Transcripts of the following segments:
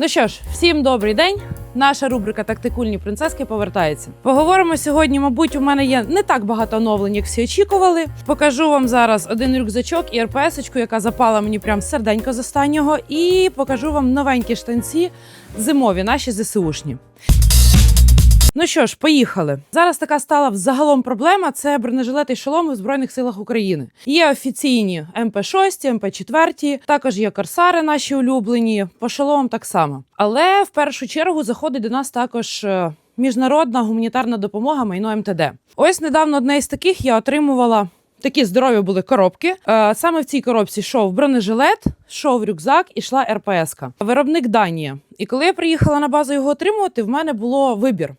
Ну що ж, всім добрий день. Наша рубрика Тактикульні принцески повертається. Поговоримо сьогодні. Мабуть, у мене є не так багато оновлень, як всі очікували. Покажу вам зараз один рюкзачок і РПС-очку, яка запала мені прям серденько з останнього. І покажу вам новенькі штанці зимові, наші ЗСУшні. Ну що ж, поїхали. Зараз така стала взагалом проблема: це бронежилети і шоломи в збройних силах України. Є офіційні МП-6, МП-4, також є корсари наші улюблені. По шоломам так само. Але в першу чергу заходить до нас також. е, Міжнародна гуманітарна допомога майно МТД. Ось недавно одне із таких я отримувала. Такі здорові були коробки. Е, Саме в цій коробці йшов бронежилет, йшов рюкзак і йшла РПС-ка. Виробник Данія. І коли я приїхала на базу його отримувати, в мене було вибір: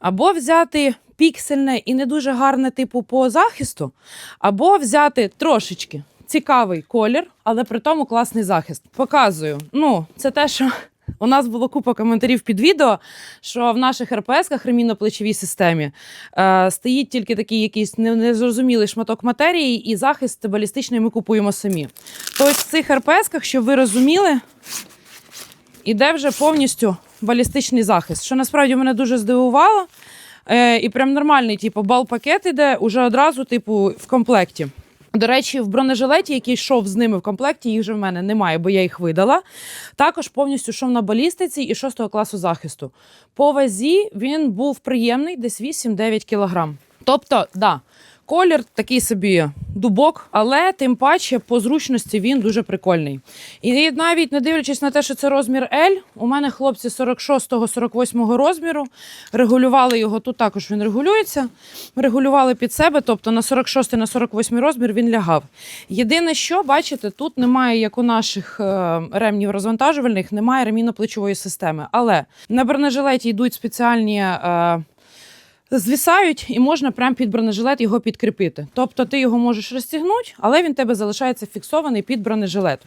або взяти піксельне і не дуже гарне, типу по захисту, або взяти трошечки цікавий колір, але при тому класний захист. Показую. Ну, це те, що. У нас було купа коментарів під відео, що в наших РПС-ках ремінно-плечовій системі е, стоїть тільки такий якийсь незрозумілий шматок матерії, і захист балістичний ми купуємо самі. То ось в цих РПС-ках, щоб ви розуміли, іде вже повністю балістичний захист, що насправді мене дуже здивувало. Е, і прям нормальний, типу, бал-пакет іде уже одразу, типу, в комплекті. До речі, в бронежилеті, який йшов з ними в комплекті, їх же в мене немає, бо я їх видала. Також повністю йшов на балістиці і 6 класу захисту. По вазі він був приємний, десь 8-9 кілограм. Тобто, да, колір такий собі дубок, але тим паче по зручності він дуже прикольний. І навіть не дивлячись на те, що це розмір L, у мене хлопці 46-48 розміру регулювали його. Тут також він регулюється. Регулювали під себе, тобто на 46 на 48 розмір він лягав. Єдине, що бачите, тут немає, як у наших е, ремнів розвантажувальних, немає ремінно-плечової системи. Але на бронежилеті йдуть спеціальні. Звісають і можна прямо під бронежилет його підкріпити. Тобто ти його можеш розтягнути, але він тебе залишається фіксований під бронежилет.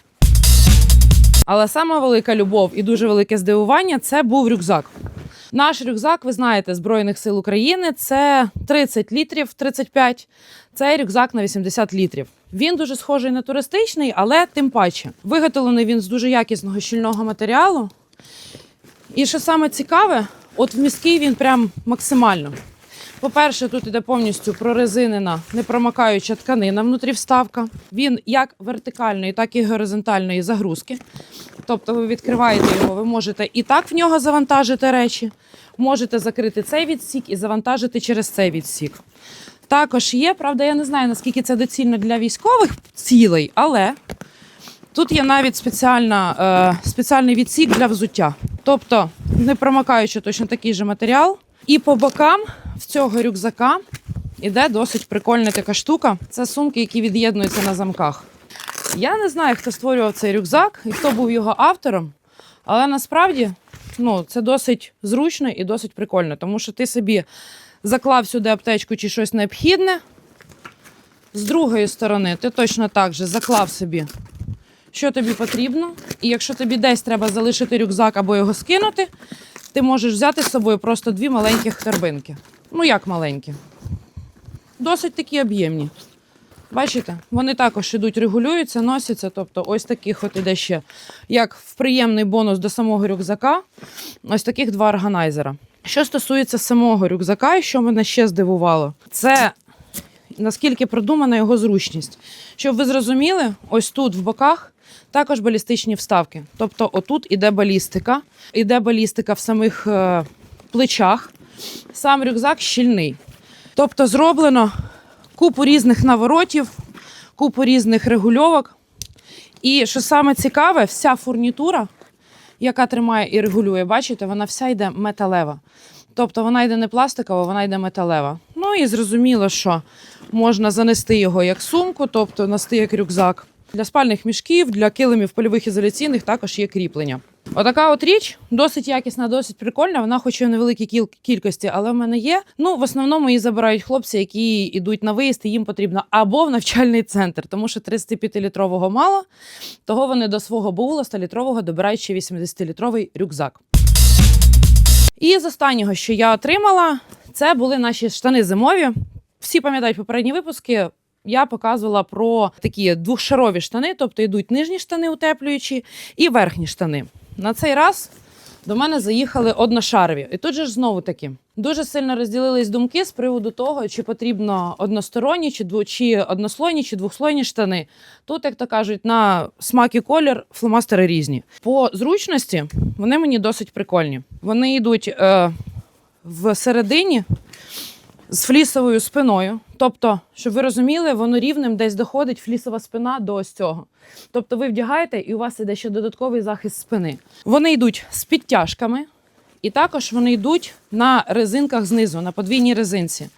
Але сама велика любов і дуже велике здивування це був рюкзак. Наш рюкзак, ви знаєте, Збройних сил України це 30 літрів, 35. Цей рюкзак на 80 літрів. Він дуже схожий на туристичний, але тим паче. Виготовлений він з дуже якісного щільного матеріалу. І що саме цікаве, от в міський він прям максимально. По-перше, тут іде повністю прорезинена, непромокаюча тканина внутрі вставка. Він як вертикальної, так і горизонтальної загрузки. Тобто ви відкриваєте його, ви можете і так в нього завантажити речі, можете закрити цей відсік і завантажити через цей відсік. Також є, правда, я не знаю, наскільки це доцільно для військових цілей, але тут є навіть спеціальна, е, спеціальний відсік для взуття. Тобто, не промокаючи точно такий же матеріал. І по бокам цього рюкзака іде досить прикольна така штука. Це сумки, які від'єднуються на замках. Я не знаю, хто створював цей рюкзак і хто був його автором, але насправді ну, це досить зручно і досить прикольно, тому що ти собі заклав сюди аптечку чи щось необхідне. З другої сторони, ти точно так же заклав собі, що тобі потрібно. І якщо тобі десь треба залишити рюкзак або його скинути, ти можеш взяти з собою просто дві маленьких торбинки. Ну, як маленькі. Досить такі об'ємні. Бачите, вони також ідуть, регулюються, носяться. Тобто, ось таких от іде ще, як в приємний бонус до самого рюкзака, ось таких два органайзера. Що стосується самого рюкзака, і що мене ще здивувало, це наскільки продумана його зручність. Щоб ви зрозуміли, ось тут в боках також балістичні вставки. Тобто, отут іде балістика, іде балістика в самих е, плечах. Сам рюкзак щільний. Тобто, зроблено купу різних наворотів, купу різних регульовок. І що саме цікаве, вся фурнітура, яка тримає і регулює, бачите, вона вся йде металева. Тобто вона йде не пластикова, вона йде металева. Ну і зрозуміло, що можна занести його як сумку, тобто нести як рюкзак. Для спальних мішків, для килимів польових ізоляційних також є кріплення. Отака от річ досить якісна, досить прикольна. Вона хоч і в невеликій кіл- кількості, але в мене є. Ну, в основному її забирають хлопці, які йдуть на виїзд, і їм потрібно або в навчальний центр, тому що 35-літрового мало. Того вони до свого баула 100-літрового добирають ще 80-літровий рюкзак. І з останнього, що я отримала, це були наші штани зимові. Всі пам'ятають попередні випуски. Я показувала про такі двохшарові штани, тобто йдуть нижні штани утеплюючі і верхні штани. На цей раз до мене заїхали одношарові. І тут же ж знову таки дуже сильно розділились думки з приводу того, чи потрібно односторонні, чи дво, чи однослойні, чи двохслойні штани. Тут, як то кажуть, на смак і колір фломастери різні. По зручності вони мені досить прикольні. Вони йдуть е, в середині з флісовою спиною. Тобто, щоб ви розуміли, воно рівним десь доходить флісова спина до ось цього. Тобто ви вдягаєте, і у вас іде ще додатковий захист спини. Вони йдуть з підтяжками, і також вони йдуть на резинках знизу, на подвійній резинці.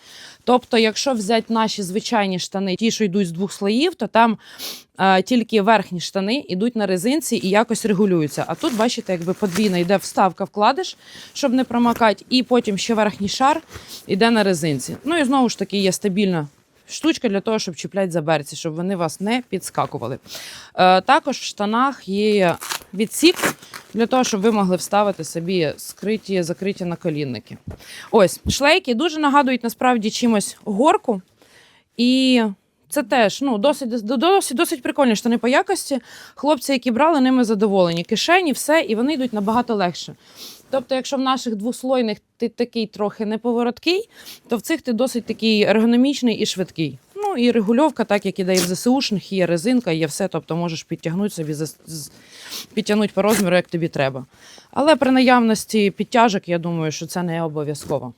Тобто, якщо взяти наші звичайні штани, ті, що йдуть з двох слоїв, то там е, тільки верхні штани йдуть на резинці і якось регулюються. А тут, бачите, якби подвійна йде вставка, вкладиш, щоб не промокати, і потім ще верхній шар йде на резинці. Ну і знову ж таки є стабільна штучка для того, щоб чіпляти за берці, щоб вони вас не підскакували. Е, також в штанах є відсік для того, щоб ви могли вставити собі скриті, закриті наколінники. Ось шлейки дуже нагадують насправді чимось горку. І це теж ну, досить, досить, досить прикольні штани по якості. Хлопці, які брали, ними задоволені. Кишені, все, і вони йдуть набагато легше. Тобто, якщо в наших двослойних ти такий трохи неповороткий, то в цих ти досить такий ергономічний і швидкий. Ну і регульовка, так як іде і в ЗСУшних, є резинка, є все. Тобто можеш підтягнути собі, підтягнути по розміру, як тобі треба. Але при наявності підтяжок, я думаю, що це не обов'язково.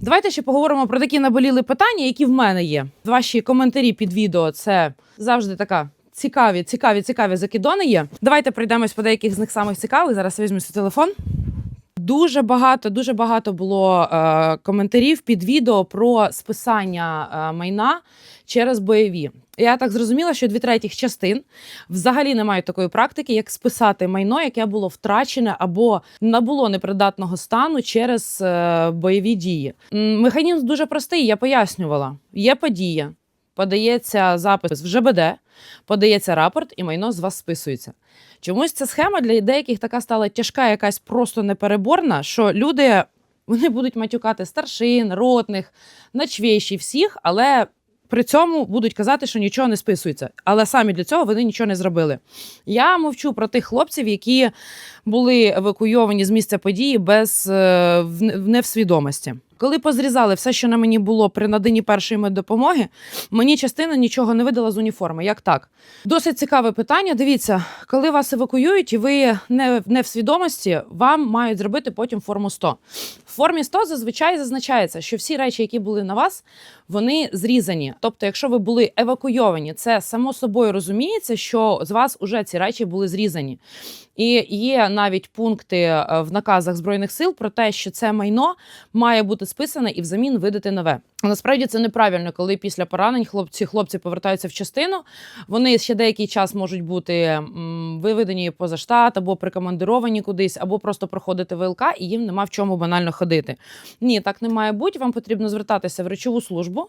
Давайте ще поговоримо про такі наболіли питання, які в мене є. Ваші коментарі під відео це завжди така. Цікаві, цікаві, цікаві закидони є. Давайте пройдемось по деяких з них самих цікавих. Зараз візьму свій телефон. Дуже багато, дуже багато було е, коментарів під відео про списання е, майна через бойові. Я так зрозуміла, що дві третіх частин взагалі не мають такої практики, як списати майно, яке було втрачене або набуло непридатного стану через е, бойові дії. Механізм дуже простий. Я пояснювала. Є подія, подається запис в ЖБД, подається рапорт, і майно з вас списується. Чомусь ця схема для деяких така стала тяжка, якась просто непереборна, що люди вони будуть матюкати старшин, ротних, начвєщі всіх, але при цьому будуть казати, що нічого не списується. Але самі для цього вони нічого не зробили. Я мовчу про тих хлопців, які були евакуйовані з місця події без е, невсвідомості. Коли позрізали все, що на мені було при наданні першої меддопомоги, мені частина нічого не видала з уніформи. Як так? Досить цікаве питання. Дивіться, коли вас евакуюють і ви не, не в свідомості, вам мають зробити потім форму 100. В формі 100 зазвичай зазначається, що всі речі, які були на вас, вони зрізані. Тобто, якщо ви були евакуйовані, це само собою розуміється, що з вас уже ці речі були зрізані. І є навіть пункти е, в наказах збройних сил про те, що це майно має бути списане і взамін видати нове. Насправді це неправильно, коли після поранень хлопці хлопці повертаються в частину. Вони ще деякий час можуть бути виведені поза штат або прикомандировані кудись, або просто проходити ВЛК, і їм нема в чому банально ходити. Ні, так не має бути. Вам потрібно звертатися в речову службу.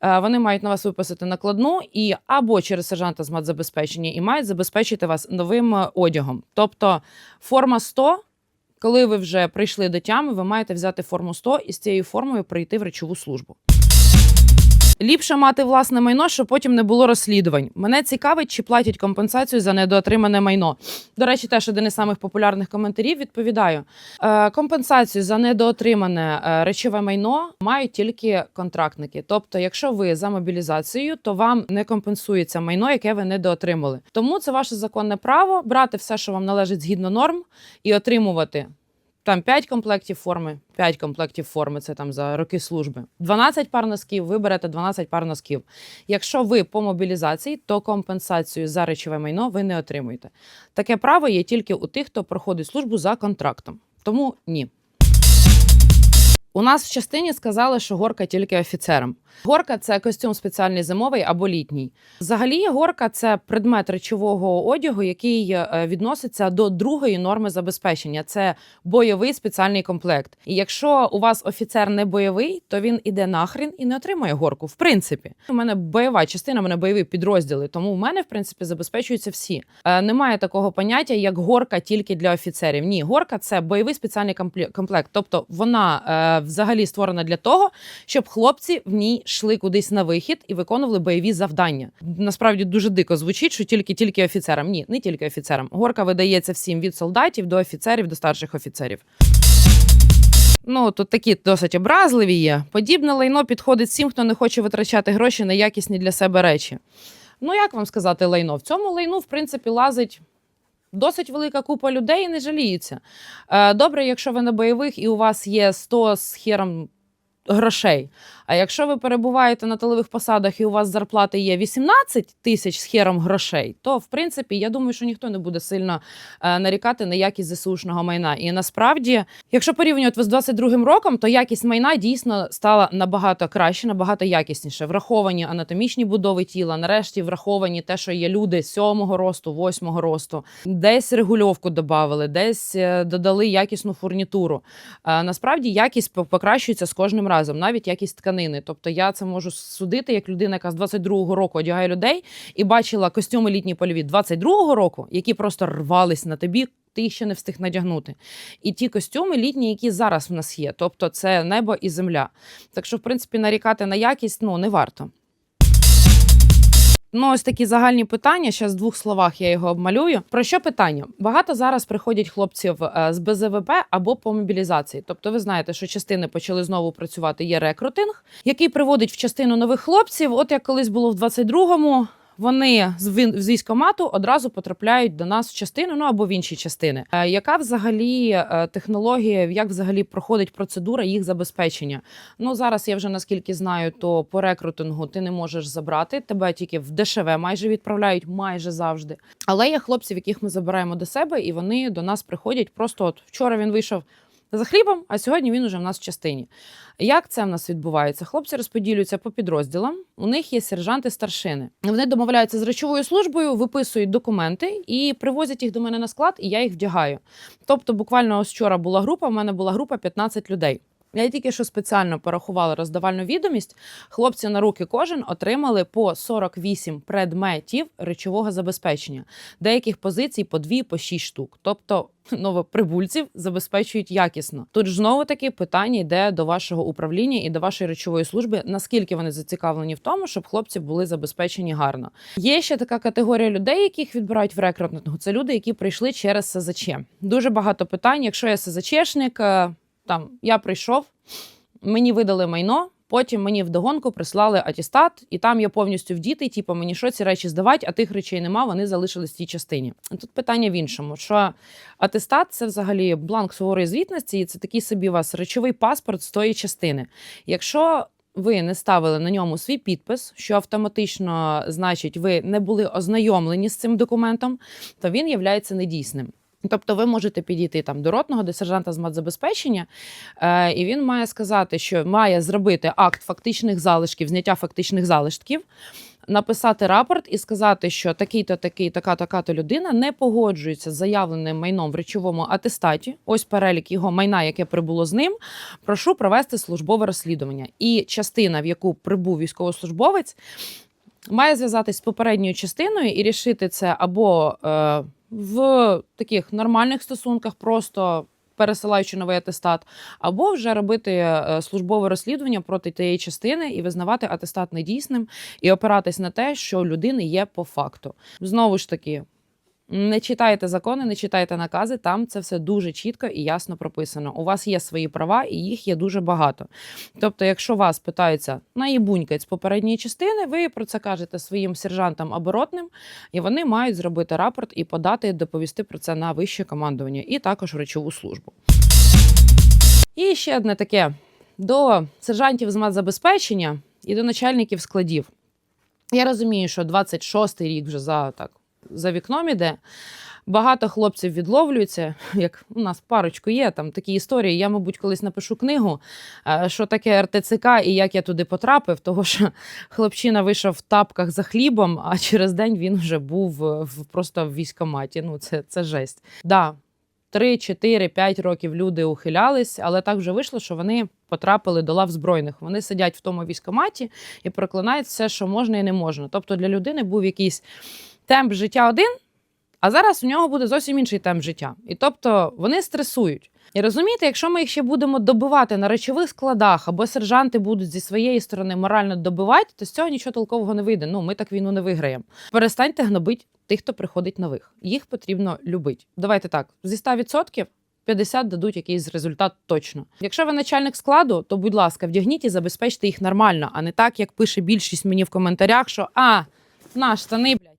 Е, Вони мають на вас виписати накладну і або через сержанта з матзабезпечення, і мають забезпечити вас новим е, одягом. Тобто форма 100 коли ви вже прийшли до тями, ви маєте взяти форму 100 і з цією формою прийти в речову службу. Ліпше мати власне майно, щоб потім не було розслідувань. Мене цікавить, чи платять компенсацію за недоотримане майно. До речі, теж один із самих популярних коментарів. Відповідаю: е, компенсацію за недоотримане е, речове майно мають тільки контрактники. Тобто, якщо ви за мобілізацією, то вам не компенсується майно, яке ви недоотримали. Тому це ваше законне право брати все, що вам належить згідно норм, і отримувати там 5 комплектів форми, 5 комплектів форми це там за роки служби. 12 пар носків, ви берете 12 пар носків. Якщо ви по мобілізації, то компенсацію за речове майно ви не отримуєте. Таке право є тільки у тих, хто проходить службу за контрактом. Тому ні. У нас в частині сказали, що горка тільки офіцерам. Горка це костюм спеціальний зимовий або літній. Взагалі, горка це предмет речового одягу, який е, відноситься до другої норми забезпечення. Це бойовий спеціальний комплект. І якщо у вас офіцер не бойовий, то він іде нахрін і не отримує горку. В принципі, у мене бойова частина, у мене бойові підрозділи, тому у мене в принципі забезпечуються всі. Е, Немає такого поняття, як горка тільки для офіцерів. Ні, горка це бойовий спеціальний компле- комплект. Тобто вона е, взагалі створена для того, щоб хлопці в ній йшли кудись на вихід і виконували бойові завдання. Насправді дуже дико звучить, що тільки тільки офіцерам. Ні, не тільки офіцерам. Горка видається всім від солдатів до офіцерів, до старших офіцерів. Ну, тут такі досить образливі є. Подібне лайно підходить всім, хто не хоче витрачати гроші на якісні для себе речі. Ну, як вам сказати, лайно? В цьому лайну, в принципі, лазить досить велика купа людей не жаліються. Е, Добре, якщо ви на бойових і у вас є 100 з хером грошей. А якщо ви перебуваєте на тилових посадах і у вас зарплати є 18 тисяч з хером грошей, то в принципі я думаю, що ніхто не буде сильно е, нарікати на якість ЗСУшного майна. І насправді, якщо порівнювати з 22-м роком, то якість майна дійсно стала набагато краще, набагато якісніше. Враховані анатомічні будови тіла, нарешті враховані те, що є люди 7-го росту, 8-го росту, десь регульовку додали, десь е, додали якісну фурнітуру. Е, Насправді якість покращується з кожним разом, навіть якість тканини. Тобто я це можу судити як людина, яка з 22-го року одягає людей і бачила костюми літні польові 22-го року, які просто рвались на тобі. Ти їх ще не встиг надягнути. І ті костюми літні, які зараз в нас є. Тобто це небо і земля. Так що, в принципі, нарікати на якість ну, не варто. Ну, ось такі загальні питання. Ще в двох словах я його обмалюю. Про що питання? Багато зараз приходять хлопців е, з БЗВП або по мобілізації. Тобто, ви знаєте, що частини почали знову працювати. Є рекрутинг, який приводить в частину нових хлопців. От як колись було в 22-му, вони з він- з військомату одразу потрапляють до нас в частину, ну або в інші частини. Е, Яка взагалі е, технологія, як взагалі проходить процедура їх забезпечення? Ну зараз я вже наскільки знаю, то по рекрутингу ти не можеш забрати тебе тільки в ДШВ майже відправляють майже завжди. Але є хлопців, яких ми забираємо до себе, і вони до нас приходять. Просто от вчора він вийшов. За хлібом, а сьогодні він уже в нас в частині. Як це в нас відбувається? Хлопці розподілюються по підрозділам. У них є сержанти старшини. Вони домовляються з речовою службою, виписують документи і привозять їх до мене на склад, і я їх вдягаю. Тобто, буквально ось вчора була група. в мене була група 15 людей. Я тільки що спеціально порахувала роздавальну відомість. Хлопці на руки кожен отримали по 48 предметів речового забезпечення, деяких позицій по 2, по 6 штук. Тобто новоприбульців забезпечують якісно. Тут знову таки питання йде до вашого управління і до вашої речової служби, наскільки вони зацікавлені в тому, щоб хлопці були забезпечені гарно. Є ще така категорія людей, яких відбирають в рекрутингу. Це люди, які прийшли через СЗЧ. Дуже багато питань. Якщо я СЗЧшник, е, там я прийшов, мені видали майно. Потім мені вдогонку прислали атестат, і там я повністю вдітий, типу, мені що ці речі здавати, а тих речей нема, вони залишились в тій частині. Тут питання в іншому: що атестат це взагалі бланк суворої звітності, і це такий собі у вас речовий паспорт з тої частини. Якщо ви не ставили на ньому свій підпис, що автоматично значить, ви не були ознайомлені з цим документом, то він є недійсним. Тобто ви можете підійти там до ротного, до сержанта з матзабезпечення, е, і він має сказати, що має зробити акт фактичних залишків, зняття фактичних залишків, написати рапорт і сказати, що такий-то, такий, така, така то людина не погоджується з заявленим майном в речовому атестаті. Ось перелік його майна, яке прибуло з ним. Прошу провести службове розслідування. І частина, в яку прибув військовослужбовець, має зв'язатись з попередньою частиною і рішити це або е, в таких нормальних стосунках, просто пересилаючи новий атестат, або вже робити е, службове розслідування проти тієї частини і визнавати атестат недійсним і опиратись на те, що людини є по факту. Знову ж таки. Не читайте закони, не читайте накази. Там це все дуже чітко і ясно прописано. У вас є свої права, і їх є дуже багато. Тобто, якщо вас питаються наїбунькать з попередньої частини, ви про це кажете своїм сержантам або ротним, і вони мають зробити рапорт і подати, доповісти про це на вище командування, і також речову службу. І ще одне таке до сержантів з матзабезпечення і до начальників складів. Я розумію, що 26-й рік вже за так за вікном іде. Багато хлопців відловлюються, як у нас парочку є там такі історії. Я, мабуть, колись напишу книгу, е, що таке РТЦК і як я туди потрапив, того що хлопчина вийшов в тапках за хлібом, а через день він вже був е, в, просто в військкоматі. Ну, це, це жесть. Да, 3, 4, 5 років люди ухилялись, але так вже вийшло, що вони потрапили до лав збройних. Вони сидять в тому військкоматі і проклинають все, що можна і не можна. Тобто для людини був якийсь темп життя один. А зараз у нього буде зовсім інший темп життя. І тобто вони стресують. І розумієте, якщо ми їх ще будемо добивати на речових складах, або сержанти будуть зі своєї сторони морально добивати, то з цього нічого толкового не вийде. Ну, ми так війну не виграємо. Перестаньте гнобити тих, хто приходить нових. Їх потрібно любити. Давайте так: зі 100% 50 дадуть якийсь результат точно. Якщо ви начальник складу, то будь ласка, вдягніть і забезпечте їх нормально, а не так, як пише більшість мені в коментарях, що а, наш штани, блядь.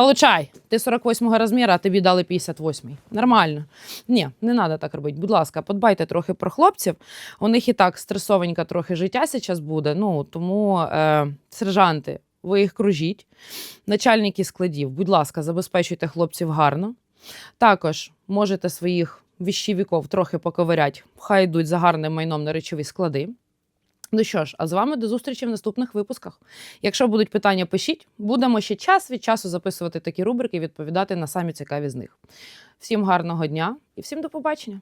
Получай, ти 48-го розміру, а тобі дали 58-й. Нормально. Ні, не треба так робити. Будь ласка, подбайте трохи про хлопців. У них і так стресовенько трохи життя зараз буде. Ну тому е, сержанти, ви їх кружіть. Начальники складів, будь ласка, забезпечуйте хлопців гарно. Також можете своїх віщівіків трохи поковирять, хай йдуть за гарним майном на речові склади. Ну що ж, а з вами до зустрічі в наступних випусках. Якщо будуть питання, пишіть. Будемо ще час від часу записувати такі рубрики і відповідати на самі цікаві з них. Всім гарного дня і всім до побачення!